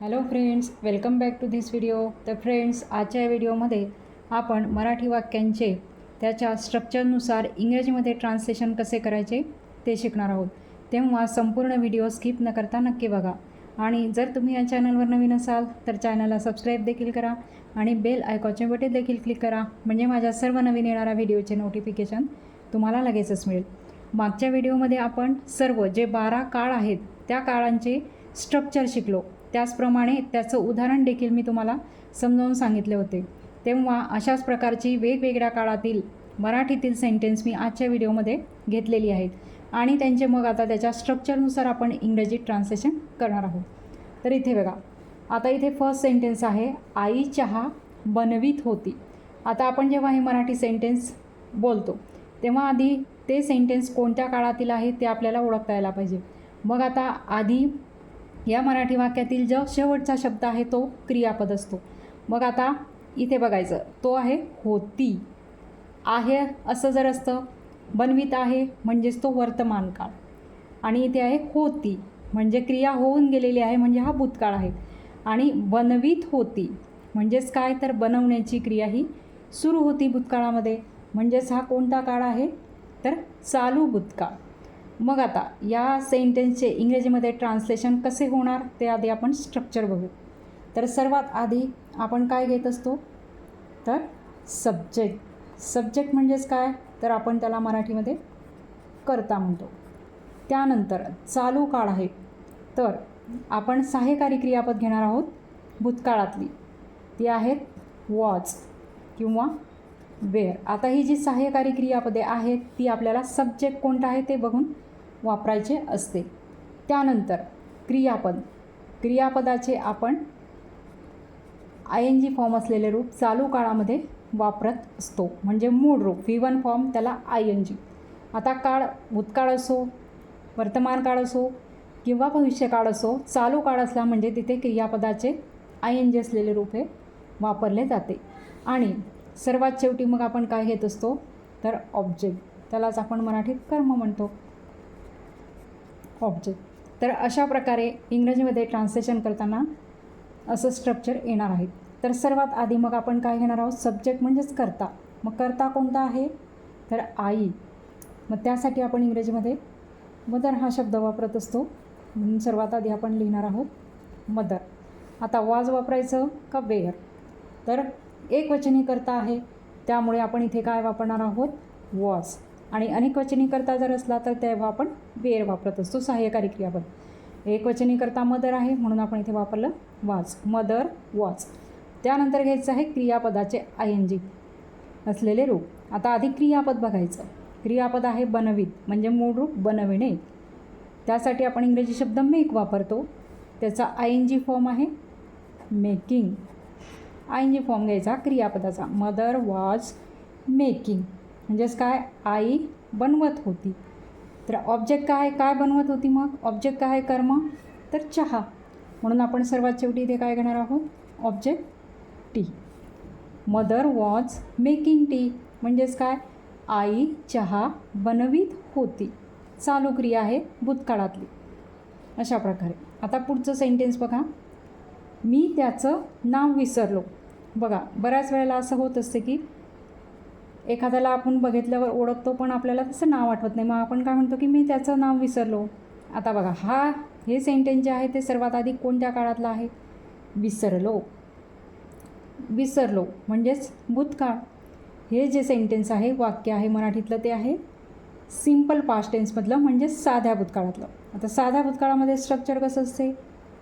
Hello friends welcome back to this video तर friends आजच्या या व्हिडिओमध्ये आपण मराठी वाक्यांचे त्याच्या स्ट्रक्चरनुसार इंग्रजीमध्ये ट्रान्सलेशन कसे करायचे ते शिकणार आहोत. तेव्हा संपूर्ण व्हिडिओ स्किप न करता नक्की बघा. आणि जर तुम्ही या चॅनलवर नवीन असाल तर चॅनलला सबस्क्राईब देखील करा आणि बेल आयकॉनचे बटन देखील क्लिक करा. म्हणजे माझ्या सर्व नवीन येणाऱ्या व्हिडिओचे नोटिफिकेशन तुम्हाला लगेचच मिळेल. मागच्या व्हिडिओमध्ये आपण सर्व जे बारा काळ आहेत त्या काळांचे स्ट्रक्चर शिकलो. त्याचप्रमाणे त्याचं उदाहरण देखील मी तुम्हाला समजावून सांगितले होते. तेव्हा अशाच प्रकारची वेगवेगळ्या काळातील मराठीतील सेंटेन्स मी आजच्या व्हिडिओमध्ये घेतलेली आहेत. आणि त्यांचे मग आता त्याच्या स्ट्रक्चरनुसार आपण इंग्रजीत ट्रान्सलेशन करणार आहोत. तर इथे बघा. आता इथे फर्स्ट सेंटेन्स आहे आई चहा बनवीत होती. आता आपण जेव्हा हे मराठी सेंटेन्स बोलतो तेव्हा आधी ते सेंटेन्स कोणत्या काळातील आहे ते आपल्याला ओळखता यायला पाहिजे. मग आता आधी या मराठी वाक्यातील जो शेवटचा शब्द आहे तो क्रियापद असतो. मग आता इथे बघायचं. तो आहे होती. आहे असं जर असतं बनवीत आहे म्हणजेच तो वर्तमान काळ. आणि इथे आहे होती. म्हणजे क्रिया होऊन गेलेली आहे म्हणजे हा भूतकाळ आहे. आणि बनवीत होती. म्हणजेच काय? तर बनवण्याची क्रिया ही सुरू होती भूतकाळामध्ये. म्हणजेच हा कोणता काळ आहे? तर चालू भूतकाळ. मग आता या सेंटेन्सचे इंग्रजीमध्ये ट्रान्सलेशन कसे होणार ते आधी आपण स्ट्रक्चर बघू. तर सर्वात आधी आपण काय घेत असतो? तर सब्जेक्ट सब्जेक्ट म्हणजेच काय? तर आपण त्याला मराठीमध्ये करता म्हणतो. त्यानंतर चालू काळ आहे. तर आपण सहाय्यकारी क्रियापद घेणार आहोत भूतकाळातली. ती आहेत वॉच किंवा वेअर आता ही जी सहाय्यकारी क्रियापदे आहेत ती आपल्याला सब्जेक्ट कोणता आहे ते बघून वापरायचे असते. त्यानंतर क्रियापद. क्रियापदाचे आपण आय एन जी फॉर्म असलेले रूप चालू काळामध्ये वापरत असतो. म्हणजे मूळ रूप व्ही वन फॉर्म त्याला आय एन जी. आता काळ भूतकाळ असो वर्तमान काळ असो किंवा भविष्यकाळ असो चालू काळ असला म्हणजे तिथे क्रियापदाचे आय एन जी असलेले रूप हे वापरले जाते. आणि सर्वात शेवटी मग आपण काय घेत असतो? तर ऑब्जेक्ट. त्यालाच आपण मराठीत कर्म म्हणतो. ऑब्जेक्ट तर अशा प्रकारे इंग्रजीमध्ये ट्रान्सलेशन करताना असं स्ट्रक्चर येणार आहे. तर सर्वात आधी मग आपण काय घेणार आहोत? सब्जेक्ट म्हणजेच करता. मग करता कोणता आहे? तर आई. मग त्यासाठी आपण इंग्रजीमध्ये मदर हा शब्द वापरत असतो. म्हणून सर्वात आधी आपण लिहिणार आहोत मदर आता वाज वापरायचं का वेअर तर एक वचनी करता आहे. त्यामुळे आपण इथे काय वापरणार आहोत? वॉज आणि अनेकवचनीकरता करता जर असला तर तेव्हा आपण वेर वापरत असतो सहाय्यकारी क्रियापद. एक करता मदर आहे म्हणून आपण इथे वापरलं वाच. Mother watch. त्यानंतर घ्यायचं आहे क्रियापदाचे आय एन जी असलेले रूप. आता आधी क्रियापद बघायचं. क्रियापद आहे बनवीत म्हणजे मूळ रूप बनविणे. त्यासाठी आपण इंग्रजी शब्द मेक वापरतो. त्याचा आय एन जी फॉर्म आहे making I N G form घ्यायचा क्रियापदाचा. मदर वॉज मेकिंग म्हणजेच काय? आई बनवत होती. तर ऑब्जेक्ट काय? काय बनवत होती मग? ऑब्जेक्ट काय? कर्म? तर चहा. म्हणून आपण सर्वात शेवटी इथे काय घेणार आहोत? Object tea mother was making tea म्हणजेच काय? आई चहा बनवीत होती. चालू क्रिया आहे भूतकाळातली. अशा प्रकारे. आता पुढचं सेंटेन्स बघा. मी त्याचं नाव विसरलो. बघा बऱ्याच वेळेला असं होत असते की एखाद्याला आपण बघितल्यावर ओळखतो पण आपल्याला तसं नाव आठवत नाही. मग आपण काय म्हणतो की मी त्याचं नाव विसरलो. आता बघा हा हे सेंटेन्स जे आहे ते सर्वात आधी कोणत्या काळातलं आहे? विसरलो. विसरलो म्हणजेच भूतकाळ. हे जे सेंटेन्स आहे वाक्य आहे मराठीतलं ते आहे सिंपल पास्ट टेन्समधलं म्हणजेच साध्या भूतकाळातलं. आता साध्या भूतकाळामध्ये स्ट्रक्चर कसं असते?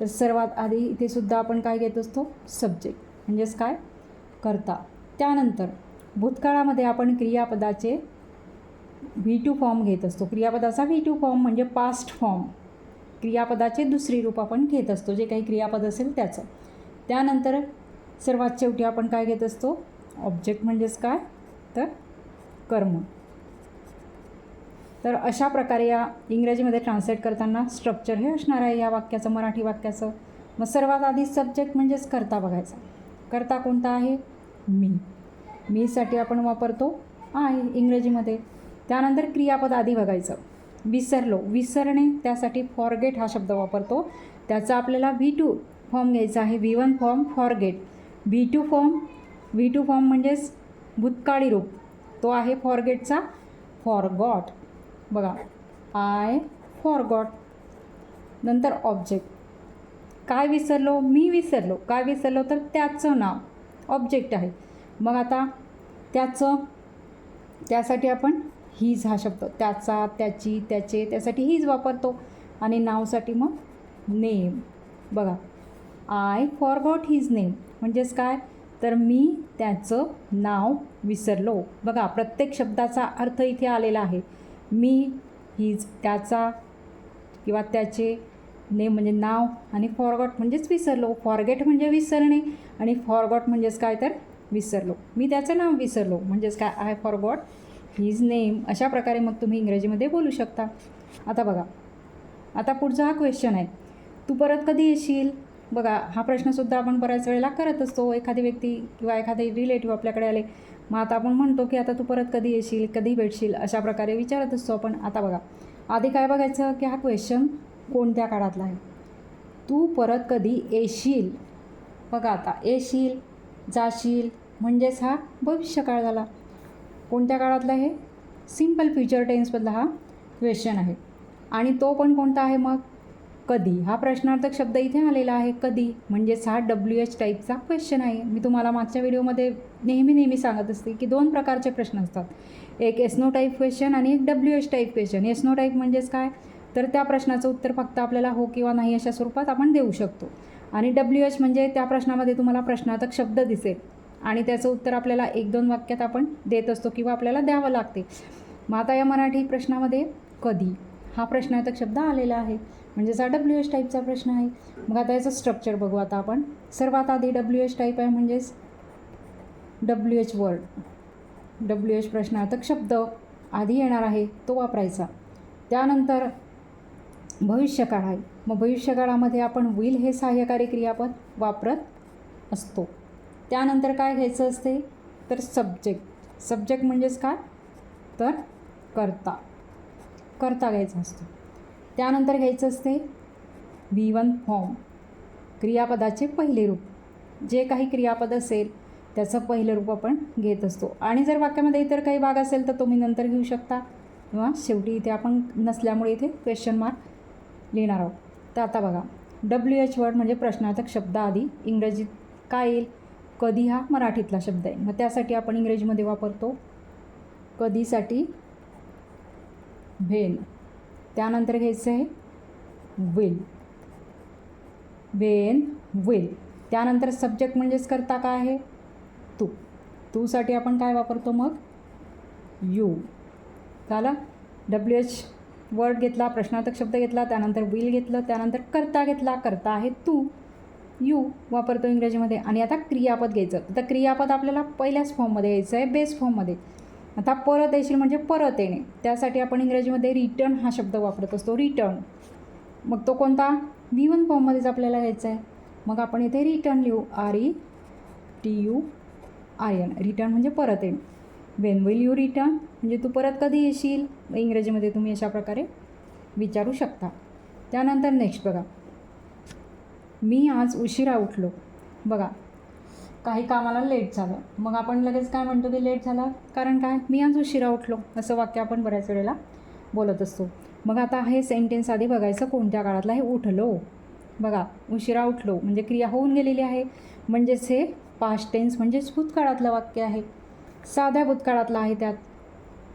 तर सर्वात आधी इथे सुद्धा आपण काय घेत असतो? सब्जेक्ट म्हणजेच काय? करता. त्यानंतर भूतकाळामध्ये आपण क्रियापदाचे व्ही टू फॉर्म घेत असतो. क्रियापदाचा व्ही टू फॉर्म म्हणजे पास्ट फॉर्म क्रियापदाचे दुसरी रूप आपण घेत असतो. जे काही क्रियापद असेल त्याचं. त्यानंतर सर्वात शेवटी आपण काय घेत असतो? ऑब्जेक्ट म्हणजेच काय? तर कर्म. तर अशा प्रकारे या इंग्रजीमध्ये ट्रान्सलेट करताना स्ट्रक्चर हे असणार आहे या वाक्याचं मराठी वाक्याचं. मग सर्वात आधी सब्जेक्ट म्हणजेच करता बघायचा. करता कोणता आहे? मी. मीसाठी आपण वापरतो आहे इंग्रजीमध्ये. त्यानंतर क्रियापद आधी बघायचं. विसरलो. विसरणे त्यासाठी फॉरगेट हा शब्द वापरतो. त्याचा आपल्याला व्ही टू फॉर्म घ्यायचा आहे. V one form forget V two form V two form म्हणजेच भूतकाळी रूप. तो आहे फॉरगेटचा फॉरगॉट बघा. आय फॉरगॉट नंतर ऑब्जेक्ट काय विसरलो? मी विसरलो. काय विसरलो? तर त्याचं नाव. ऑब्जेक्ट आहे. मग आता त्याचं त्यासाठी आपण हीज हा शब्द त्याचा त्याची त्याचे त्यासाठी हीज वापरतो. आणि नावसाठी मग नेम. बघा आय फॉरगॉट हिज नेम म्हणजेच काय? तर मी त्याचं नाव विसरलो. बघा प्रत्येक शब्दाचा अर्थ इथे आलेला आहे. मी हिज त्याचा किंवा त्याचे नेम म्हणजे नाव आणि फॉरगॉट म्हणजेच विसरलो. फॉरगेट म्हणजे विसरणे आणि फॉरगॉट म्हणजेच काय तर विसरलो. मी त्याचं नाव विसरलो. म्हणजेच काय? आय फॉरगॉट हिज नेम अशा प्रकारे मग तुम्ही इंग्रजीमध्ये बोलू शकता. आता बघा. आता पुढचा हा क्वेश्चन आहे. तू परत कधी येशील? बघा हा प्रश्नसुद्धा आपण बऱ्याच वेळेला करत असतो. एखादी व्यक्ती किंवा एखादे रिलेटिव्ह आपल्याकडे आले. मग आता आपण म्हणतो की आता तू परत कधी येशील? कधी भेटशील? अशा प्रकारे विचारत असतो आपण. आता बघा. आधी काय बघायचं की हा क्वेश्चन कोणत्या काळातला आहे? तू परत कधी येशील? बघा आता. येशील? जाशील. म्हणजेच हा भविष्यकाळ झाला. कोणत्या काळातला हे? सिंपल फ्युचर टेन्समधला हा क्वेश्चन आहे. आणि तो पण कोणता आहे मग? कधी? हा प्रश्नार्थक शब्द इथे आलेला आहे कधी? म्हणजेच हा डब्ल्यू एच टाईपचा क्वेश्चन आहे. मी तुम्हाला मागच्या व्हिडिओमध्ये नेहमी नेहमी सांगत असते की दोन प्रकारचे प्रश्न असतात. एक एसनो टाईप क्वेश्चन आणि एक W H type question yes no type म्हणजेच काय? तर त्या प्रश्नाचं उत्तर फक्त आपल्याला हो किंवा नाही अशा स्वरूपात आपण देऊ शकतो. आणि डब्ल्यू एच म्हणजे त्या प्रश्नामध्ये तुम्हाला प्रश्नार्थक शब्द दिसेल. आणि त्याचं उत्तर आपल्याला एक दोन वाक्यात आपण देत असतो किंवा आपल्याला द्यावं लागते. मग आता या मराठी प्रश्नामध्ये कधी हा प्रश्नार्थक शब्द आलेला आहे. म्हणजेच हा डब्ल्यू एच टाईपचा प्रश्न आहे. मग आता याचं स्ट्रक्चर बघू. आता आपण सर्वात आधी डब्ल्यू एच टाईप आहे म्हणजेच W H word W H प्रश्नार्थक शब्द आधी येणार आहे तो वापरायचा. त्यानंतर भविष्यकाळ आहे. मग भविष्यकाळामध्ये आपण विल हे सहाय्यकारी क्रियापद वापरत असतो. त्यानंतर काय घ्यायचं असते? तर सब्जेक्ट सब्जेक्ट म्हणजेच काय? तर कर्ता. कर्ता घ्यायचा असतो. त्यानंतर घ्यायचं असते व्ही वन फॉर्म क्रियापदाचे पहिले रूप. जे काही क्रियापद असेल त्याचं पहिलं रूप आपण घेत असतो. आणि जर वाक्यामध्ये इतर काही भाग असेल तर तुम्ही नंतर घेऊ शकता. किंवा शेवटी इथे आपण नसल्यामुळे इथे क्वेश्चन मार्क लिहिणार आहोत. तर आता बघा. डब्ल्यू एच वर्ड म्हणजे प्रश्नार्थक शब्द आधी. इंग्रजीत काय येईल? कधी हा मराठीतला शब्द आहे. मग त्यासाठी आपण इंग्रजीमध्ये वापरतो. कधीसाठी? व्हेन त्यानंतर घ्यायचं आहे. विल वेन विल त्यानंतर सब्जेक्ट म्हणजेच करता काय आहे? तू. तूसाठी आपण काय वापरतो मग? यू झालं? डब्ल्यू एच वर्ड घेतला प्रश्नार्थक शब्द घेतला त्यानंतर विल घेतलं त्यानंतर करता घेतला करता आहे तू. यू वापरतो इंग्रजीमध्ये. आणि आता क्रियापद घ्यायचं. तर क्रियापद आपल्याला पहिल्याच फॉर्ममध्ये यायचं आहे बेस फॉर्ममध्ये आता परत येशील म्हणजे परत येणे. त्यासाठी आपण इंग्रजीमध्ये रिटर्न हा शब्द वापरत असतो. रिटर्न मग तो कोणता? व्ही वन फॉर्ममध्येच आपल्याला घ्यायचा आहे. मग आपण इथे रिटर्न लिहू. R E T U I N return म्हणजे परत येणे. वेन विल यू रिटर्न म्हणजे तू परत कधी येशील? इंग्रजीमध्ये तुम्ही अशा प्रकारे विचारू शकता. त्यानंतर नेक्स्ट बघा. मी आज उशिरा उठलो. बघा काही कामाला लेट झालं. मग आपण लगेच काय म्हणतो की लेट झाला? कारण काय? मी आज उशिरा उठलो असं वाक्य आपण बऱ्याच वेळेला बोलत असतो. मग आता हे सेंटेन्स आधी बघायचं कोणत्या काळातलं हे उठलो. बघा उशिरा उठलो. म्हणजे क्रिया होऊन गेलेली आहे. म्हणजेच हे पास्ट टेन्स म्हणजेच भूतकाळातलं वाक्य आहे. साध्या भूतकाळातलं आहे त्यात.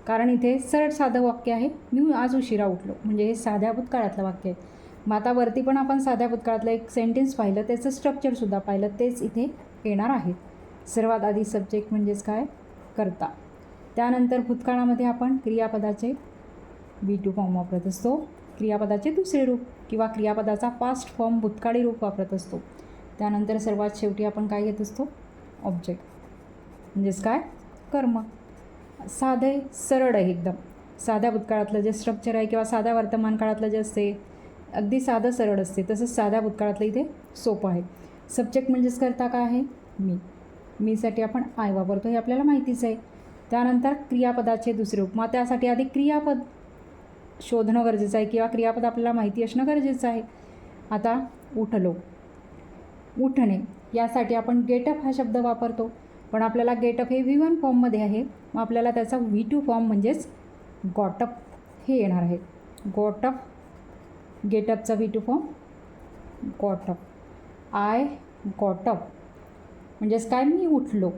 कारण इथे सरळ साधं वाक्य आहे. मी आज उशिरा उठलो. म्हणजे हे साध्या भूतकाळातलं वाक्य आहे. मग आता वरती पण आपण साध्या भूतकाळातलं एक सेंटेन्स पाहिलं. त्याचं स्ट्रक्चरसुद्धा पाहिलं. तेच इथे येणार आहे. सर्वात आधी सब्जेक्ट म्हणजेच काय? करता. त्यानंतर भूतकाळामध्ये आपण क्रियापदाचे बी टू फॉर्म वापरत असतो. क्रियापदाचे दुसरे रूप किंवा क्रियापदाचा पास्ट फॉर्म भूतकाळी रूप वापरत असतो. त्यानंतर सर्वात शेवटी आपण काय घेत असतो? ऑब्जेक्ट म्हणजेच काय? कर्म. साधे सरळ आहे एकदम. साध्या भूतकाळातलं जे स्ट्रक्चर आहे किंवा साध्या वर्तमान काळातलं जे असते अगदी साधं सरळ असते तसंच साध्या भूतकाळातलं इथे सोपं आहे. सब्जेक्ट म्हणजेच करता काय आहे? मी. मीसाठी आपण आय वापरतो हे आपल्याला माहितीच आहे. त्यानंतर क्रियापदाचे दुसरे रूप. मग त्यासाठी आधी क्रियापद शोधणं गरजेचं आहे किंवा क्रियापद आपल्याला माहिती असणं गरजेचं आहे. आता उठलो. उठणे. यासाठी आपण गेटअप हा शब्द वापरतो. पण आपल्याला गेटअप हे व्ही वन फॉर्ममध्ये आहे. मग आपल्याला त्याचा व्ही टू फॉर्म म्हणजेच गॉटअप हे येणार आहे. Got up गेटअपचा V two form got up I got up म्हणजेच काय? मी उठलो.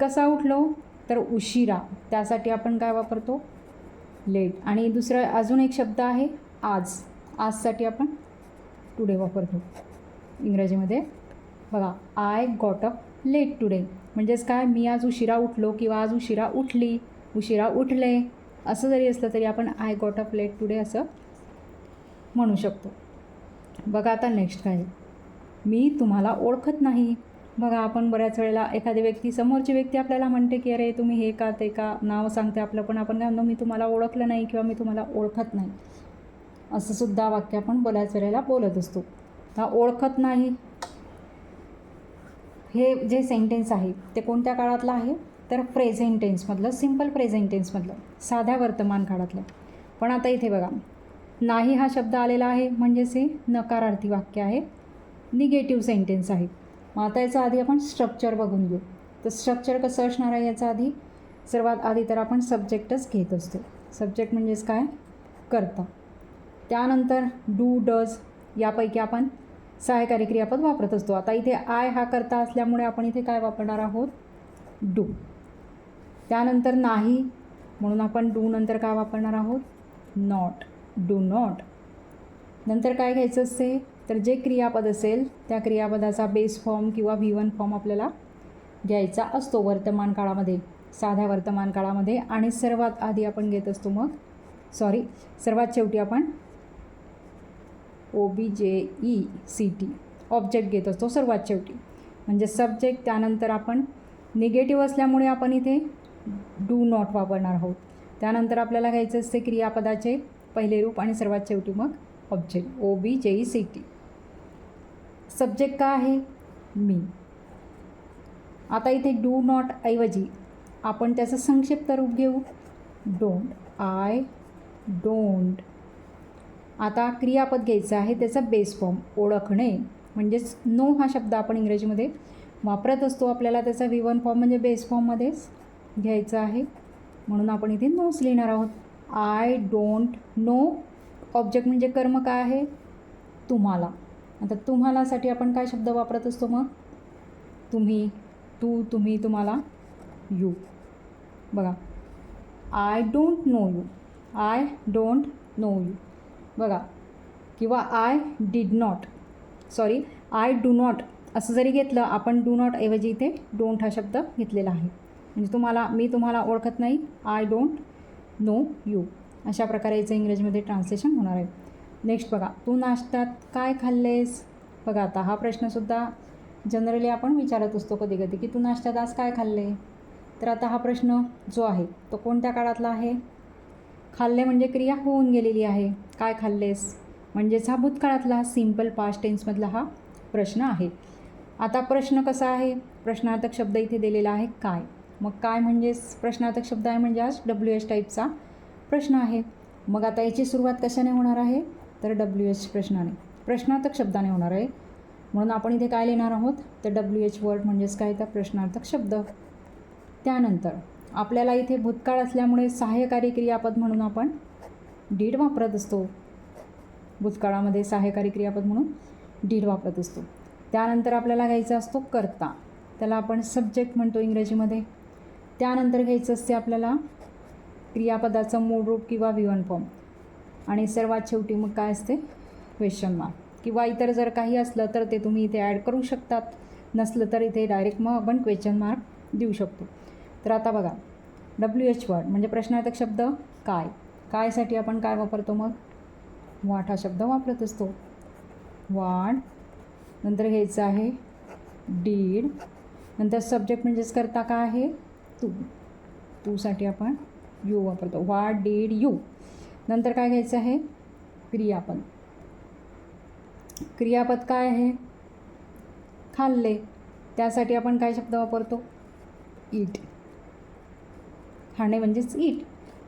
कसा उठलो? तर उशिरा. त्यासाठी आपण काय वापरतो? लेट आणि दुसरा अजून एक शब्द आहे आज. आजसाठी आपण टुडे वापरतो. इंग्रजीमध्ये. बघा आय गॉटअप लेट टुडे म्हणजेच काय? मी आज उशिरा उठलो किंवा आज उशिरा उठली उशिरा उठले असं जरी असलं तरी आपण I got up late today असं म्हणू शकतो. बघा आता नेक्स्ट काय मी तुम्हाला ओळखत नाही. बघा आपण बऱ्याच वेळेला एखादी व्यक्ती समोरची व्यक्ती आपल्याला म्हणते की अरे तुम्ही हे का ते का? नाव सांगते आपलं पण आपण काय म्हणतो मी तुम्हाला ओळखलं नाही किंवा मी तुम्हाला ओळखत नाही. असंसुद्धा वाक्य आपण बऱ्याच वेळेला बोलत असतो. हा ओळखत नाही हे जे सेंटेन्स आहे ते कोणत्या काळातलं आहे? तर प्रेझेंट टेन्समधलं सिंपल प्रेझेंट टेन्समधलं साध्या वर्तमान काळातलं. पण आता इथे बघा नाही हा शब्द आलेला आहे म्हणजेच हे नकारार्थी वाक्य आहे निगेटिव्ह सेंटेन्स आहे. मग आता याचा आधी आपण स्ट्रक्चर बघून घेऊ. तर स्ट्रक्चर कसं असणार आहे याचा आधी? सर्वात आधी तर आपण सब्जेक्टच घेत असतो. सब्जेक्ट म्हणजेच काय? करता. त्यानंतर डू डज यापैकी आपण सहायकारी क्रियापद वापरत असतो. आता इथे आय हा करता असल्यामुळे आपण इथे काय वापरणार आहोत? डू त्यानंतर नाही म्हणून आपण डू नंतर काय वापरणार आहोत? नॉट डू नॉट नंतर काय घ्यायचं असते? तर जे क्रियापद असेल त्या क्रियापदाचा बेस फॉर्म किंवा व्ही वन फॉर्म आपल्याला घ्यायचा असतो वर्तमान काळामध्ये साध्या वर्तमान काळामध्ये. आणि सर्वात आधी आपण घेत असतो मग सॉरी सर्वात शेवटी आपण O B J E C T object घेत असतो सर्वात शेवटी. म्हणजे सब्जेक्ट त्यानंतर आपण निगेटिव्ह असल्यामुळे आपण इथे डू नॉट वापरणार आहोत. त्यानंतर आपल्याला घ्यायचं असते क्रियापदाचे पहिले रूप आणि सर्वात शेवटी मग object O B J E C T subject का आहे? मी आता इथे डू नॉट ऐवजी आपण त्याचं संक्षिप्त रूप घेऊ. डोंट आय डोंट आता क्रियापद घ्यायचं आहे त्याचा बेस फॉर्म ओळखणे. म्हणजेच नो हा शब्द आपण इंग्रजीमध्ये वापरत असतो. आपल्याला त्याचा व्ही वन फॉर्म म्हणजे बेस फॉर्ममध्येच घ्यायचा आहे. म्हणून आपण इथे नोच लिहिणार आहोत. आय डोंट नो ऑब्जेक्ट म्हणजे कर्म काय आहे? तुम्हाला. आता तुम्हालासाठी आपण काय शब्द वापरत असतो मग? तुम्ही तू तुम्ही तुम्हाला यू बघा. I don't know you I don't know you बघा. किंवा I did not sorry I do not असं जरी घेतलं आपण डू नॉट ऐवजी इथे डोंट हा शब्द घेतलेला आहे. म्हणजे तुम्हाला मी तुम्हाला ओळखत नाही आय डोंट नो यू अशा प्रकारे याचं इंग्रजीमध्ये ट्रान्सलेशन होणार आहे. नेक्स्ट बघा तू नाश्त्यात काय खाल्लेस? बघा आता हा प्रश्नसुद्धा जनरली आपण विचारत असतो कधी कधी की तू नाश्त्यात आज काय खाल्ले? तर आता हा प्रश्न जो आहे तो कोणत्या काळातला आहे? खाल्ले म्हणजे क्रिया होऊन गेलेली आहे. काय खाल्लेस? म्हणजेच हा भूतकाळातला सिंपल पास्ट टेन्समधला हा प्रश्न आहे. आता प्रश्न कसा आहे? प्रश्नार्थक शब्द इथे दिलेला आहे काय? मग काय म्हणजेच प्रश्नार्थक शब्द आहे म्हणजे आज डब्ल्यू एच टाईपचा प्रश्न आहे. मग आता याची सुरुवात कशाने होणार आहे? तर डब्ल्यू एच प्रश्नाने. प्रश्नार्थक शब्दाने होणार आहे. म्हणून आपण इथे काय लिहिणार आहोत? तर डब्ल्यू एच वर्ड म्हणजेच काय? तर प्रश्नार्थक शब्द. त्यानंतर आपल्याला इथे भूतकाळ असल्यामुळे सहाय्यकारी क्रियापद म्हणून आपण डीड वापरत असतो. भूतकाळामध्ये सहाय्यकारी क्रियापद म्हणून डीड वापरत असतो. त्यानंतर आपल्याला घ्यायचा असतो करता. त्याला आपण सब्जेक्ट म्हणतो इंग्रजीमध्ये. त्यानंतर घ्यायचं असते आपल्याला क्रियापदाचं मूळ रूप किंवा विवन फॉर्म आणि सर्वात शेवटी मग काय असते? क्वेश्चन मार्क किंवा इतर जर काही असलं तर ते तुम्ही इथे ॲड करू शकतात. नसलं तर इथे डायरेक्ट मग आपण क्वेश्चन मार्क देऊ शकतो. तर आता बघा. डब्ल्यू एच वर्ड म्हणजे प्रश्नार्थक शब्द काय? कायसाठी आपण काय वापरतो मग? वाट हा शब्द वापरत असतो वाढ नंतर घ्यायचं आहे. डीड नंतर सब्जेक्ट म्हणजेच करता काय आहे? तू. तूसाठी आपण यू वापरतो. वाट डीड यू. नंतर काय घ्यायचं आहे? क्रियापद. क्रियापद काय आहे? खाल्ले. त्यासाठी आपण काय शब्द वापरतो? ईट. खाणे म्हणजेच ईट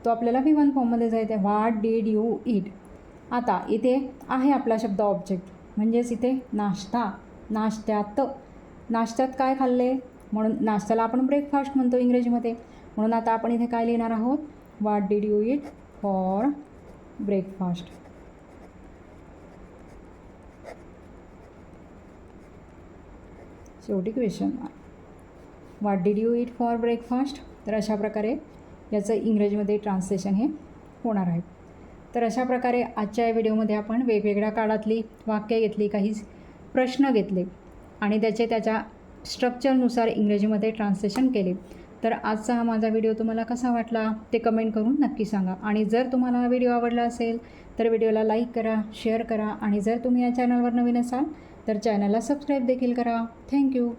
तो आपल्याला विवन फॉर्ममध्ये जायचं आहे व्हाट डीड यू ईट आता इथे आहे आपला शब्द ऑब्जेक्ट म्हणजेच इथे नाश्ता. नाश्त्यात. नाश्त्यात काय खाल्ले? म्हणून नाश्त्याला आपण ब्रेकफास्ट म्हणतो इंग्रजीमध्ये. म्हणून आता आपण इथे काय लिहिणार आहोत? What did you eat for breakfast शेवटी question mark what did you eat for breakfast तर अशा प्रकारे याचं इंग्रजीमध्ये ट्रान्सलेशन हे होणार आहे. तर अशा प्रकारे आजच्या या व्हिडिओमध्ये आपण वेगवेगळ्या काळातली वाक्य घेतली काही प्रश्न घेतले आणि त्याचे त्याच्या स्ट्रक्चरनुसार इंग्रजीमध्ये ट्रान्सलेशन केले. तर आजचा हा माझा व्हिडिओ तुम्हाला कसा वाटला ते कमेंट करून नक्की सांगा. आणि जर तुम्हाला हा व्हिडिओ आवडला असेल तर व्हिडिओला लाईक करा शेअर करा आणि जर तुम्ही या चॅनलवर नवीन असाल तर चॅनलला सबस्क्राईब देखील करा. थँक्यू